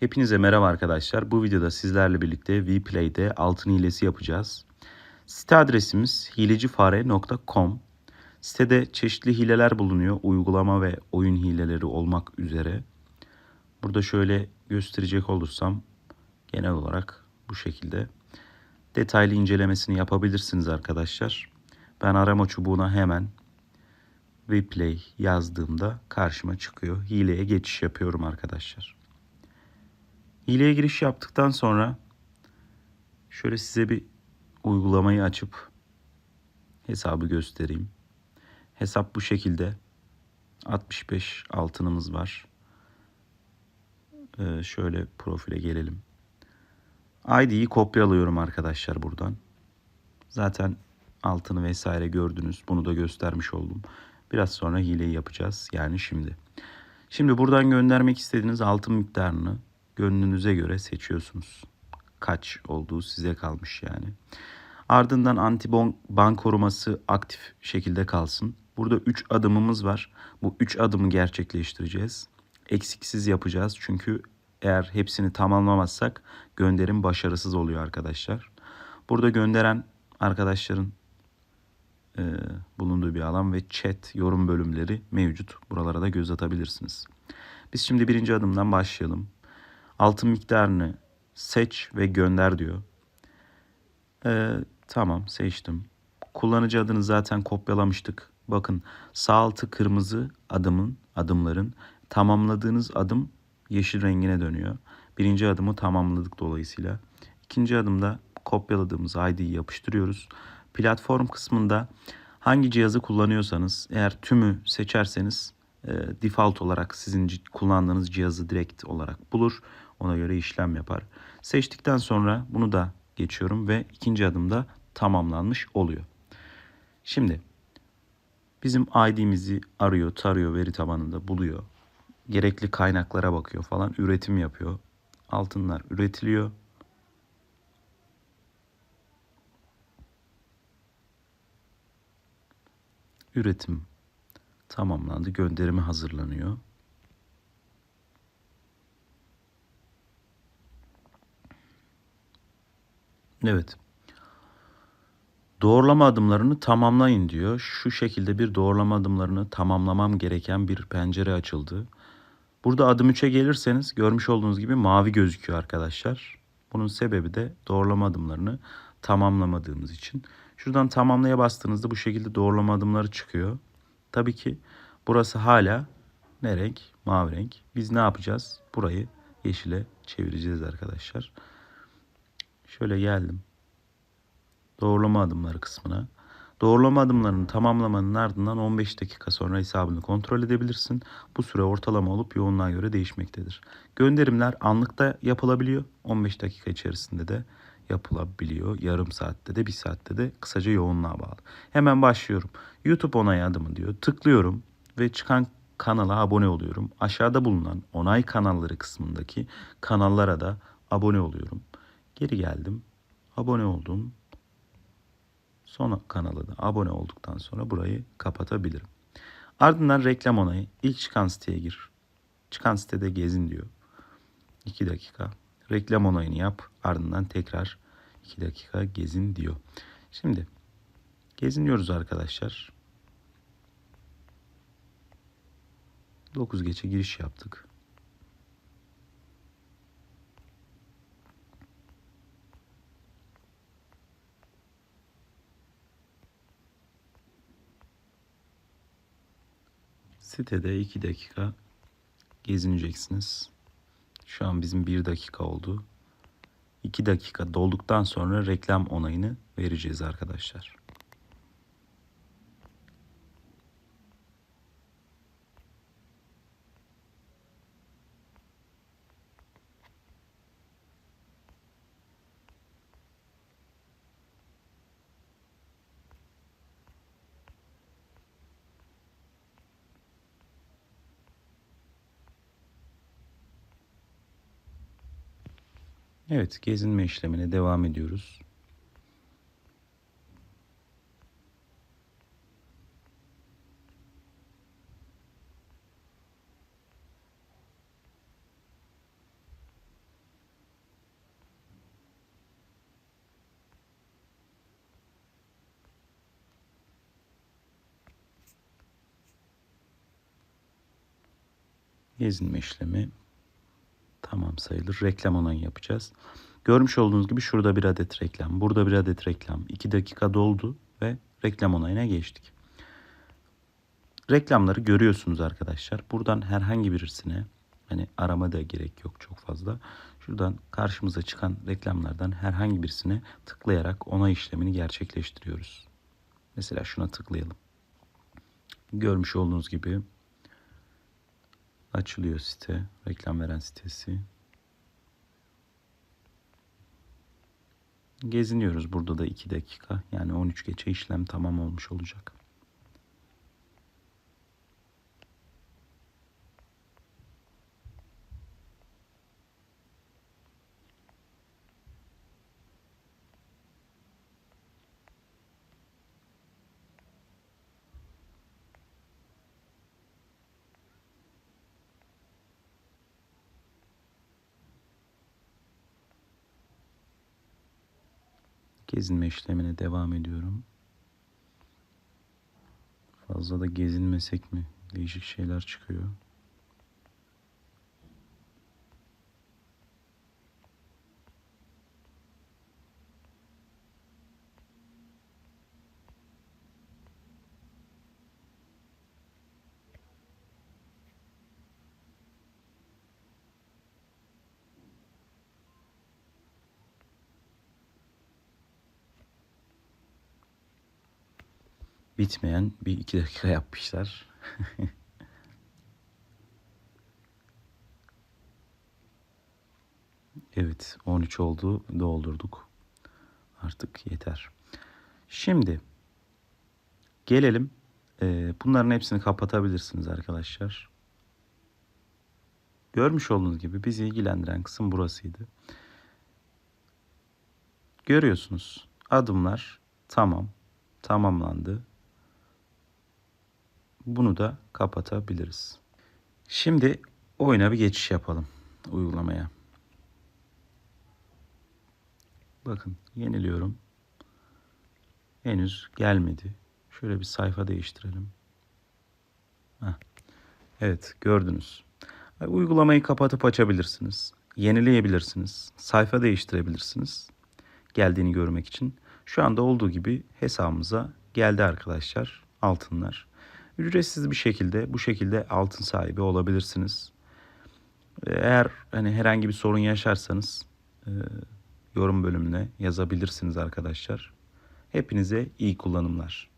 Hepinize merhaba arkadaşlar. Bu videoda sizlerle birlikte Vplay'de altın hilesi yapacağız. Site adresimiz hilecifare.com. Sitede çeşitli hileler bulunuyor. Uygulama ve oyun hileleri olmak üzere. Burada şöyle gösterecek olursam genel olarak bu şekilde detaylı incelemesini yapabilirsiniz arkadaşlar. Ben arama çubuğuna hemen Vplay yazdığımda karşıma çıkıyor. Hileye geçiş yapıyorum arkadaşlar. Hileye giriş yaptıktan sonra şöyle size bir uygulamayı açıp hesabı göstereyim. Hesap bu şekilde. 65 altınımız var. Ee, şöyle profile gelelim. ID'yi kopyalıyorum arkadaşlar buradan. Zaten altını vesaire gördünüz. Bunu da göstermiş oldum. Biraz sonra hileyi yapacağız. Yani şimdi. Şimdi buradan göndermek istediğiniz altın miktarını gönlünüze göre seçiyorsunuz. Kaç olduğu size kalmış yani. Ardından anti ban koruması aktif şekilde kalsın. Burada 3 adımımız var. Bu 3 adımı gerçekleştireceğiz. Eksiksiz yapacağız. Çünkü eğer hepsini tamamlamazsak gönderim başarısız oluyor arkadaşlar. Burada gönderen arkadaşların e, bulunduğu bir alan ve chat yorum bölümleri mevcut. Buralara da göz atabilirsiniz. Biz şimdi birinci adımdan başlayalım. Altın miktarını seç ve gönder diyor. Ee, tamam seçtim. Kullanıcı adını zaten kopyalamıştık. Bakın sağ altı kırmızı adımın adımların tamamladığınız adım yeşil rengine dönüyor. Birinci adımı tamamladık dolayısıyla. İkinci adımda kopyaladığımız ID'yi yapıştırıyoruz. Platform kısmında hangi cihazı kullanıyorsanız eğer tümü seçerseniz e, default olarak sizin kullandığınız cihazı direkt olarak bulur. Ona göre işlem yapar. Seçtikten sonra bunu da geçiyorum ve ikinci adımda tamamlanmış oluyor. Şimdi bizim ID'mizi arıyor, tarıyor, veri tabanında buluyor. Gerekli kaynaklara bakıyor falan, üretim yapıyor. Altınlar üretiliyor. Üretim tamamlandı. Gönderimi hazırlanıyor. Evet. Doğrulama adımlarını tamamlayın diyor. Şu şekilde bir doğrulama adımlarını tamamlamam gereken bir pencere açıldı. Burada adım 3'e gelirseniz görmüş olduğunuz gibi mavi gözüküyor arkadaşlar. Bunun sebebi de doğrulama adımlarını tamamlamadığımız için. Şuradan tamamlaya bastığınızda bu şekilde doğrulama adımları çıkıyor. Tabii ki burası hala ne renk? Mavi renk. Biz ne yapacağız? Burayı yeşile çevireceğiz arkadaşlar. Şöyle geldim. Doğrulama adımları kısmına. Doğrulama adımlarını tamamlamanın ardından 15 dakika sonra hesabını kontrol edebilirsin. Bu süre ortalama olup yoğunluğa göre değişmektedir. Gönderimler anlıkta yapılabiliyor. 15 dakika içerisinde de yapılabiliyor. Yarım saatte de bir saatte de kısaca yoğunluğa bağlı. Hemen başlıyorum. YouTube onay adımı diyor. Tıklıyorum ve çıkan kanala abone oluyorum. Aşağıda bulunan onay kanalları kısmındaki kanallara da abone oluyorum. Geri geldim. Abone oldum. Son kanala da abone olduktan sonra burayı kapatabilirim. Ardından reklam onayı. İlk çıkan siteye gir. Çıkan sitede gezin diyor. 2 dakika. Reklam onayını yap. Ardından tekrar 2 dakika gezin diyor. Şimdi geziniyoruz arkadaşlar. 9 geçe giriş yaptık. Sitede 2 dakika gezineceksiniz. Şu an bizim 1 dakika oldu. 2 dakika dolduktan sonra reklam onayını vereceğiz arkadaşlar. Evet, gezinme işlemine devam ediyoruz. Gezinme işlemi tamam sayılır. Reklam onayı yapacağız. Görmüş olduğunuz gibi şurada bir adet reklam, burada bir adet reklam. 2 dakika doldu ve reklam onayına geçtik. Reklamları görüyorsunuz arkadaşlar. Buradan herhangi birisine hani arama da gerek yok çok fazla. Şuradan karşımıza çıkan reklamlardan herhangi birisine tıklayarak onay işlemini gerçekleştiriyoruz. Mesela şuna tıklayalım. Görmüş olduğunuz gibi açılıyor site, reklam veren sitesi. Geziniyoruz burada da 2 dakika. Yani 13 geçe işlem tamam olmuş olacak. Gezinme işlemine devam ediyorum. Fazla da gezinmesek mi? Değişik şeyler çıkıyor. Bitmeyen bir iki dakika yapmışlar. evet 13 oldu doldurduk. Artık yeter. Şimdi gelelim. Ee, bunların hepsini kapatabilirsiniz arkadaşlar. Görmüş olduğunuz gibi bizi ilgilendiren kısım burasıydı. Görüyorsunuz adımlar tamam tamamlandı. Bunu da kapatabiliriz. Şimdi oyuna bir geçiş yapalım uygulamaya. Bakın yeniliyorum. Henüz gelmedi. Şöyle bir sayfa değiştirelim. Heh. Evet gördünüz. Uygulamayı kapatıp açabilirsiniz. Yenileyebilirsiniz. Sayfa değiştirebilirsiniz. Geldiğini görmek için. Şu anda olduğu gibi hesabımıza geldi arkadaşlar altınlar. Ücretsiz bir şekilde bu şekilde altın sahibi olabilirsiniz. Eğer hani herhangi bir sorun yaşarsanız e, yorum bölümüne yazabilirsiniz arkadaşlar. Hepinize iyi kullanımlar.